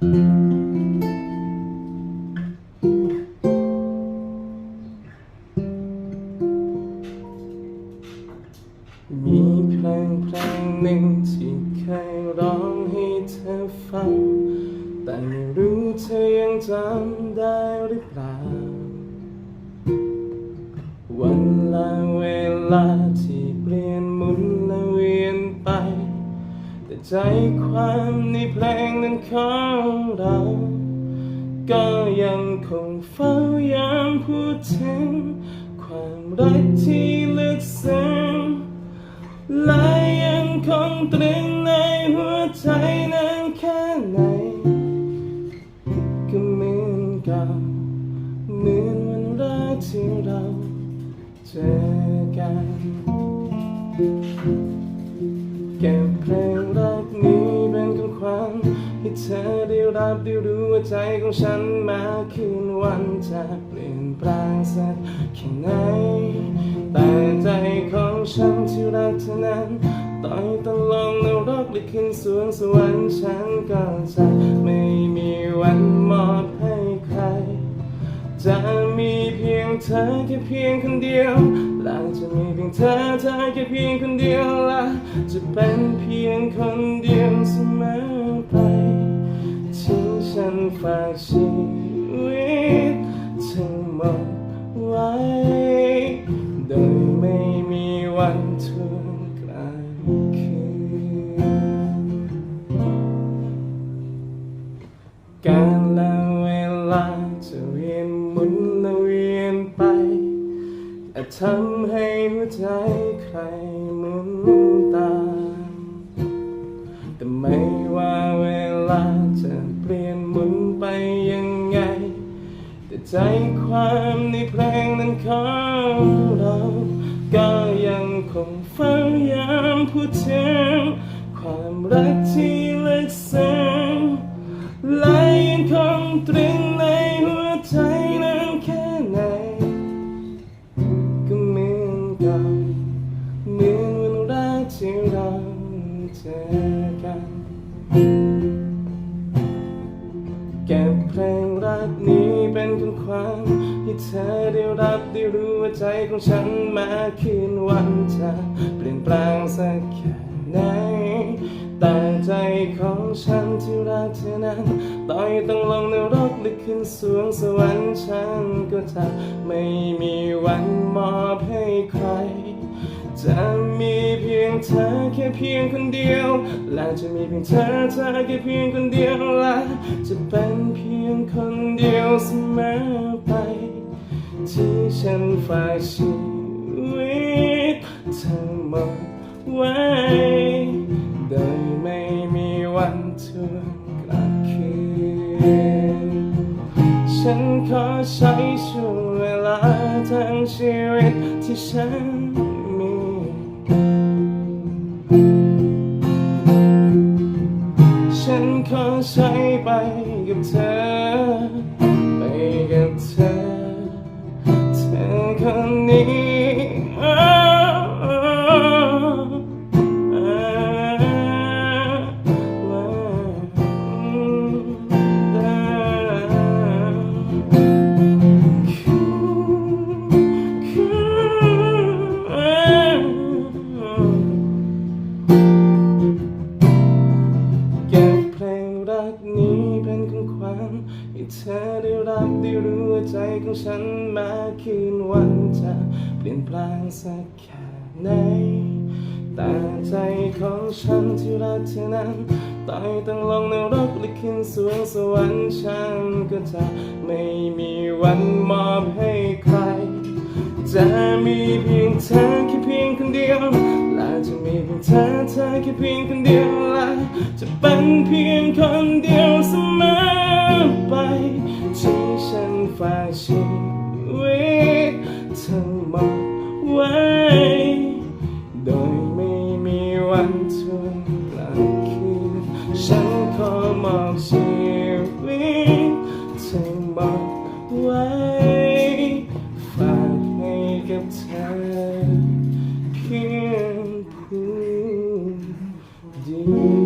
มีเพลงเพลงหนึ่งที่เคยร้องให้เธอฟัง แต่ไม่รู้เธอยังจำได้หรือเปล่า วันและเวลาที่ ใจความในเพลงนั้นของเรา ก็ยังคงเฝ้ายังพูดถึง ความรักที่ลึกซึ้งและยังคงตรึงในหัวใจนั้นแค่ไหน ก็เหมือนก่าเหมือนวันแรกที่เราเจอกันเก็บเพลง ธอได้รับได้รู้ว่าใจของฉันมาคืนวันจะเปลี่ยนแปลงสักแค่ไหน แต่ใจของฉันที่รักเธอนั้นต่อยต้องลองนรกหรือขึ้นสวงสวรรค์ฉันก็จะไม่มีวันมอบให้ใคร จะมีเพียงเธอแค่เพียงคนเดียวและจะมีเพียงเธอเธอแค่เพียงคนเดียวและจะเป็นเพียงคนเดียวเสมอไป นฝากชีวิตทั้งหมดไว้ โดยไม่มีวันทวงกลับคืนการและเวลาจะเวียนหมุนและเวียนไปอาจทำให้หัวใจใคร ใจความในเพลงนั้นของเรา ก็ยังคงเฝ้าย้ำพูดถึงความรักที่ลึกซึ้งและยังคงตรึงในหัวใจนั้นแค่ไหน ก็เหมือนก่าเหมือนวันแรกที่เราเจอ นี้เป็นของขวัญให้เธอได้รับได้รู้ว่าใจของฉันมาคืนวันจะเปลี่ยนแปลงสักแค่ไหนแต่ใจของฉันที่รักเธอนั้นต่อยต้องลงนรกหรือขึ้นสวงสวรรค์ฉันก็จะไม่มีวันมอบให้ใครจะมีเพียงเธอแค่เพียงคนเดียว และจะมีเพียงเธอเธอแค่เพียงคนเดียวและจะเป็นเพียงคน เดียวเสมอไป ที่ฉันฝากชีวิตทั้งหมดไว้ โดยไม่มีวันทวงกลับคืน ฉันขอใช้ช่วงเวลาทั้งชีวิตที่ฉันมีฉันขอใช้ไปกับเธอ นนี้เก็บเพลงรักนี้ เป็นของให้เธอได้รับได้รู้ว่าใจของฉันมาคืนวันจะเปลี่ยนแปลงสักแค่ไหนแต่ใจของฉันที่รักเธอนั้นต่อยต้องลงนรกหรือขึ้นสวงสวรรค์ฉันก็จะไม่มีวันมอบให้ใคร จะมีเพียงเธอแค่เพียงคนเดียวและจะมีเพียงเธอเธอแค่เพียงคนเดียวและจะเป็นเพียงคนเดียวเสมอ ทั้งหมดไว้ฝากให้กับเธอเพียงผู้เดียว